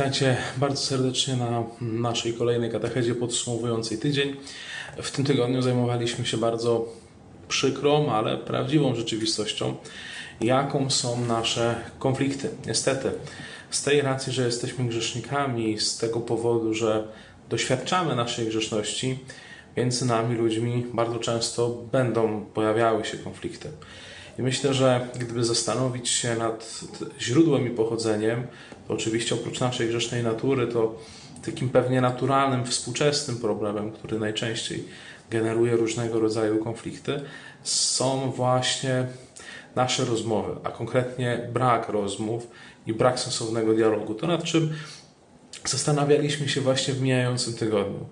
Witajcie bardzo serdecznie na naszej kolejnej katechezie podsumowującej tydzień. W tym tygodniu zajmowaliśmy się bardzo przykrą, ale prawdziwą rzeczywistością, jaką są nasze konflikty. Niestety, z tej racji, że jesteśmy grzesznikami, z tego powodu, że doświadczamy naszej grzeszności, między nami, ludźmi, bardzo często będą pojawiały się konflikty. I myślę, że gdyby zastanowić się nad źródłem i pochodzeniem, oczywiście oprócz naszej grzesznej natury, to takim pewnie naturalnym, współczesnym problemem, który najczęściej generuje różnego rodzaju konflikty, są właśnie nasze rozmowy, a konkretnie brak rozmów i brak sensownego dialogu. To nad czym zastanawialiśmy się właśnie w mijającym tygodniu.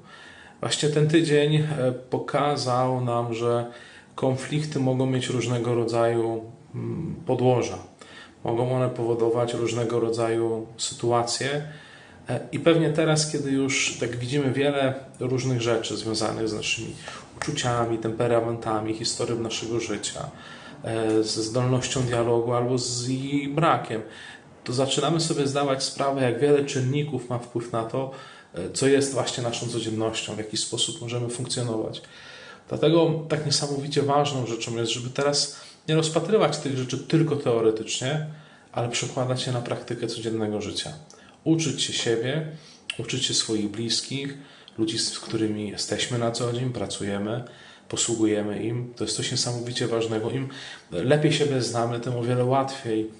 Właśnie ten tydzień e, pokazał nam, że konflikty mogą mieć różnego rodzaju mm, podłoża. Mogą one powodować różnego rodzaju sytuacje. E, I pewnie teraz, kiedy już tak widzimy wiele różnych rzeczy związanych z naszymi uczuciami, temperamentami, historią naszego życia, ze zdolnością dialogu albo z jej brakiem, to zaczynamy sobie zdawać sprawę, jak wiele czynników ma wpływ na to, e, co jest właśnie naszą codziennością, w jaki sposób możemy funkcjonować. Dlatego tak niesamowicie ważną rzeczą jest, żeby teraz nie rozpatrywać tych rzeczy tylko teoretycznie, ale przekładać je na praktykę codziennego życia. Uczyć się siebie, uczyć się swoich bliskich, ludzi, z którymi jesteśmy na co dzień, pracujemy, posługujemy im. To jest coś niesamowicie ważnego. Im lepiej siebie znamy, tym o wiele łatwiej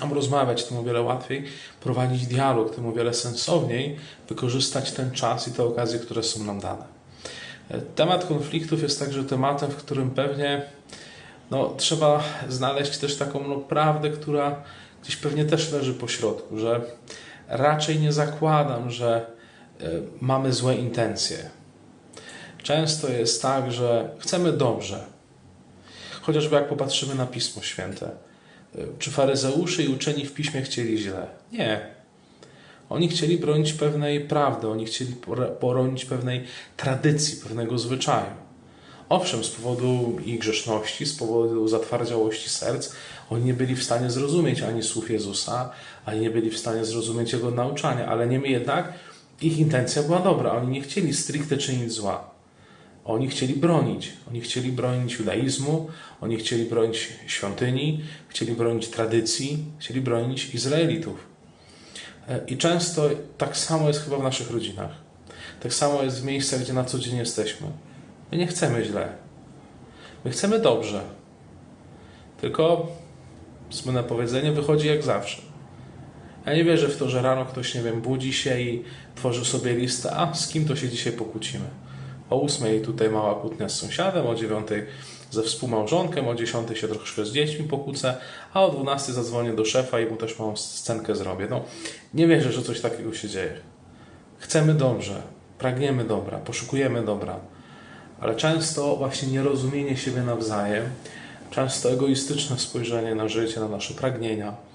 nam rozmawiać, tym o wiele łatwiej prowadzić dialog, tym o wiele sensowniej wykorzystać ten czas i te okazje, które są nam dane. Temat konfliktów jest także tematem, w którym pewnie no, trzeba znaleźć też taką no, prawdę, która gdzieś pewnie też leży po środku, że raczej nie zakładam, że e, mamy złe intencje. Często jest tak, że chcemy dobrze. Chociażby jak popatrzymy na Pismo Święte. E, Czy faryzeusze i uczeni w Piśmie chcieli źle? Nie. Oni chcieli bronić pewnej prawdy, oni chcieli poronić pewnej tradycji, pewnego zwyczaju. Owszem, z powodu ich grzeszności, z powodu zatwardziałości serc, oni nie byli w stanie zrozumieć ani słów Jezusa, ani nie byli w stanie zrozumieć Jego nauczania, ale niemniej jednak ich intencja była dobra. Oni nie chcieli stricte czynić zła. Oni chcieli bronić. Oni chcieli bronić judaizmu, oni chcieli bronić świątyni, chcieli bronić tradycji, chcieli bronić Izraelitów. E, I często tak samo jest chyba w naszych rodzinach. Tak samo jest w miejscach, gdzie na co dzień jesteśmy. My nie chcemy źle. My chcemy dobrze. Tylko słynne powiedzenie wychodzi jak zawsze. Ja nie wierzę w to, że rano ktoś, nie wiem, budzi się i tworzy sobie listę, a z kim to się dzisiaj pokłócimy. O ósmej tutaj mała kłótnia z sąsiadem, o dziewiątej ze współmałżonkiem, o dziesiątej się troszkę z dziećmi pokłócę, a o dwunastej zadzwonię do szefa i mu też małą scenkę zrobię. No, nie wierzę, że coś takiego się dzieje. Chcemy dobrze, pragniemy dobra, poszukujemy dobra, ale często właśnie nierozumienie siebie nawzajem, często egoistyczne spojrzenie na życie, na nasze pragnienia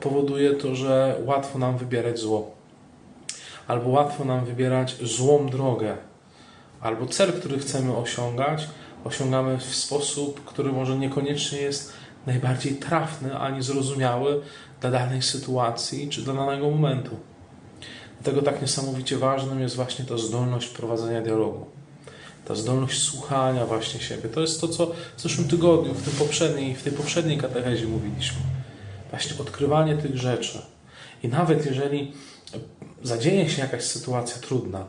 powoduje to, że łatwo nam wybierać zło. Albo łatwo nam wybierać złą drogę, albo cel, który chcemy osiągać, osiągamy w sposób, który może niekoniecznie jest najbardziej trafny ani zrozumiały dla danej sytuacji czy dla danego momentu. Dlatego tak niesamowicie ważnym jest właśnie ta zdolność prowadzenia dialogu. Ta zdolność słuchania właśnie siebie. To jest to, co w zeszłym tygodniu, w, tym poprzedniej, w tej poprzedniej katechezie mówiliśmy. Właśnie odkrywanie tych rzeczy. I nawet jeżeli zadzieje się jakaś sytuacja trudna,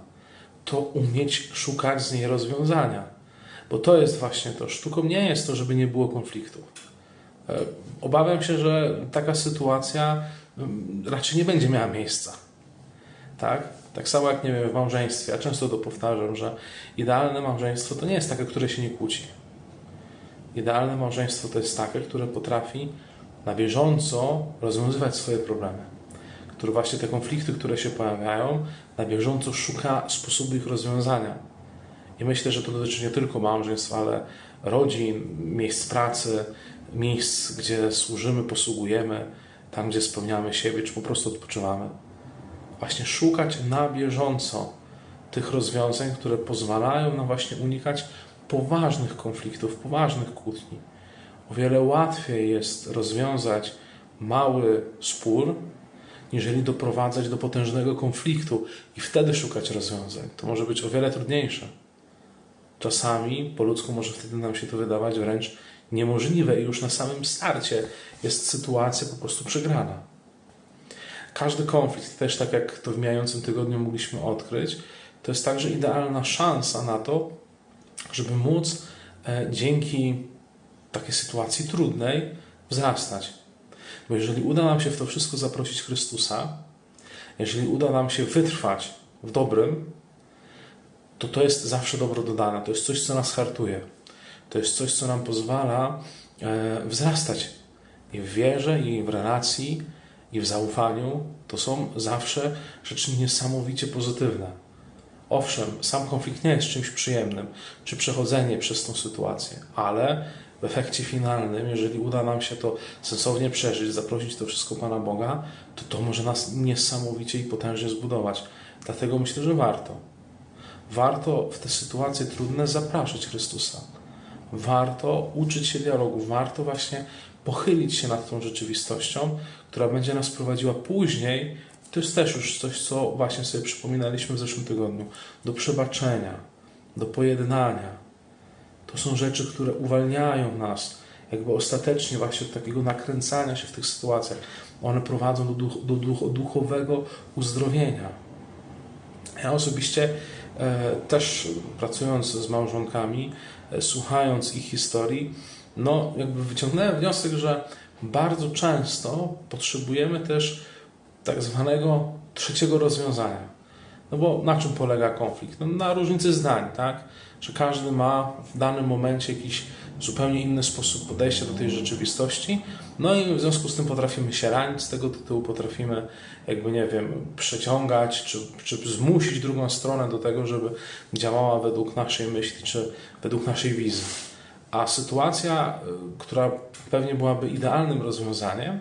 to umieć szukać z niej rozwiązania. Bo to jest właśnie to. Sztuką nie jest to, żeby nie było konfliktów. E, Obawiam się, że taka sytuacja mm, raczej nie będzie miała miejsca. Tak? Tak samo jak nie wiem, w małżeństwie. Ja często to powtarzam, że idealne małżeństwo to nie jest takie, które się nie kłóci. Idealne małżeństwo to jest takie, które potrafi na bieżąco rozwiązywać swoje problemy. Które właśnie te konflikty, które się pojawiają, na bieżąco szuka sposobu ich rozwiązania. I myślę, że to dotyczy nie tylko małżeństw, ale rodzin, miejsc pracy, miejsc, gdzie służymy, posługujemy, tam, gdzie spełniamy siebie, czy po prostu odpoczywamy. Właśnie szukać na bieżąco tych rozwiązań, które pozwalają nam właśnie unikać poważnych konfliktów, poważnych kłótni. O wiele łatwiej jest rozwiązać mały spór, niżeli doprowadzać do potężnego konfliktu i wtedy szukać rozwiązań. To może być o wiele trudniejsze. Czasami po ludzku może wtedy nam się to wydawać wręcz niemożliwe i już na samym starcie jest sytuacja po prostu przegrana. Każdy konflikt, też tak jak to w mijającym tygodniu mogliśmy odkryć, to jest także idealna szansa na to, żeby móc e, dzięki takiej sytuacji trudnej wzrastać. Bo jeżeli uda nam się w to wszystko zaprosić Chrystusa, jeżeli uda nam się wytrwać w dobrym, to to jest zawsze dobro dodane. To jest coś, co nas hartuje. To jest coś, co nam pozwala e, wzrastać i w wierze, i w relacji, i w zaufaniu. To są zawsze rzeczy niesamowicie pozytywne. Owszem, sam konflikt nie jest czymś przyjemnym, czy przechodzenie przez tą sytuację, ale w efekcie finalnym, jeżeli uda nam się to sensownie przeżyć, zaprosić to wszystko Pana Boga, to to może nas niesamowicie i potężnie zbudować. Dlatego myślę, że warto. Warto w te sytuacje trudne zapraszać Chrystusa. Warto uczyć się dialogu, warto właśnie pochylić się nad tą rzeczywistością, która będzie nas prowadziła później. To jest też już coś, co właśnie sobie przypominaliśmy w zeszłym tygodniu. Do przebaczenia, do pojednania. To są rzeczy, które uwalniają nas jakby ostatecznie właśnie od takiego nakręcania się w tych sytuacjach. One prowadzą do, duch, do duch, duchowego uzdrowienia. Ja osobiście e, też pracując z małżonkami, słuchając ich historii, no jakby wyciągnąłem wniosek, że bardzo często potrzebujemy też tak zwanego trzeciego rozwiązania. No bo na czym polega konflikt? No na różnicy zdań, tak? Że każdy ma w danym momencie jakiś zupełnie inny sposób podejścia do tej rzeczywistości, no i w związku z tym potrafimy się ranić, z tego tytułu potrafimy, jakby nie wiem, przeciągać, czy, czy zmusić drugą stronę do tego, żeby działała według naszej myśli, czy według naszej wizji. A sytuacja, y, która pewnie byłaby idealnym rozwiązaniem,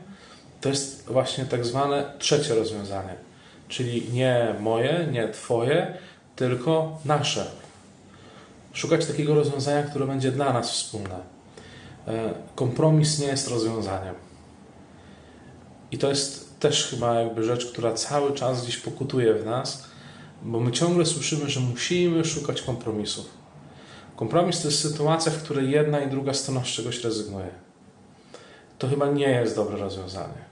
to jest właśnie tak zwane trzecie rozwiązanie. Czyli nie moje, nie Twoje, tylko nasze. Szukać takiego rozwiązania, które będzie dla nas wspólne. E, Kompromis nie jest rozwiązaniem. I to jest też chyba jakby rzecz, która cały czas gdzieś pokutuje w nas, bo my ciągle słyszymy, że musimy szukać kompromisów. Kompromis to jest sytuacja, w której jedna i druga strona z czegoś rezygnuje. To chyba nie jest dobre rozwiązanie.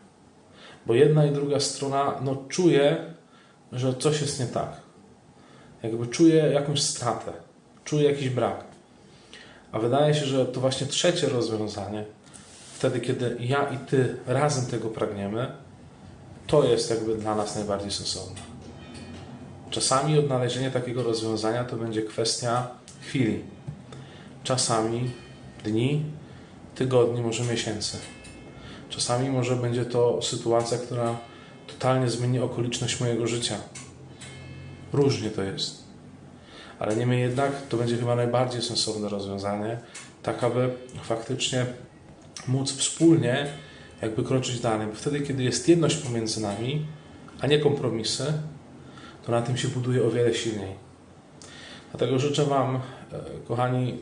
Bo jedna i druga strona no, czuje, że coś jest nie tak. Jakby czuje jakąś stratę, czuje jakiś brak. A wydaje się, że to właśnie trzecie rozwiązanie, wtedy kiedy ja i ty razem tego pragniemy, to jest jakby dla nas najbardziej sensowne. Czasami odnalezienie takiego rozwiązania to będzie kwestia chwili. Czasami dni, tygodni, może miesięcy. Czasami może będzie to sytuacja, która totalnie zmieni okoliczność mojego życia. Różnie to jest. Ale niemniej jednak to będzie chyba najbardziej sensowne rozwiązanie, tak aby faktycznie móc wspólnie jakby kroczyć dalej. Bo wtedy, kiedy jest jedność pomiędzy nami, a nie kompromisy, to na tym się buduje o wiele silniej. Dlatego życzę Wam, e, kochani,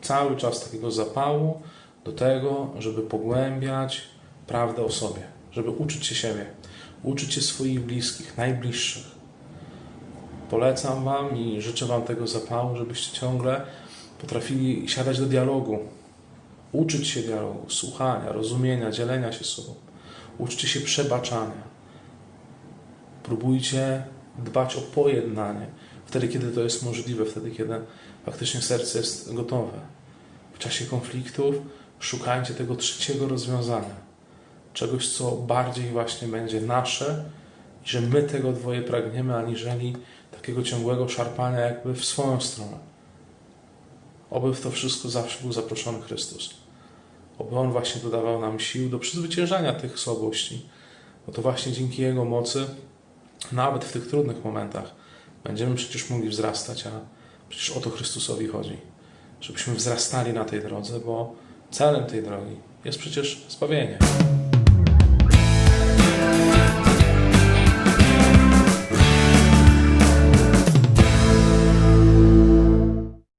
cały czas takiego zapału do tego, żeby pogłębiać prawdę o sobie, żeby uczyć się siebie, uczyć się swoich bliskich, najbliższych. Polecam Wam i życzę Wam tego zapału, żebyście ciągle potrafili siadać do dialogu, uczyć się dialogu, słuchania, rozumienia, dzielenia się sobą. Uczcie się przebaczania. Próbujcie dbać o pojednanie. Wtedy, kiedy to jest możliwe, wtedy, kiedy faktycznie serce jest gotowe. W czasie konfliktów szukajcie tego trzeciego rozwiązania. Czegoś, co bardziej właśnie będzie nasze i że my tego dwoje pragniemy, aniżeli takiego ciągłego szarpania jakby w swoją stronę. Oby w to wszystko zawsze był zaproszony Chrystus. Oby On właśnie dodawał nam sił do przezwyciężania tych słabości. Bo to właśnie dzięki Jego mocy, nawet w tych trudnych momentach, będziemy przecież mogli wzrastać, a przecież o to Chrystusowi chodzi. Żebyśmy wzrastali na tej drodze, bo celem tej drogi jest przecież zbawienie.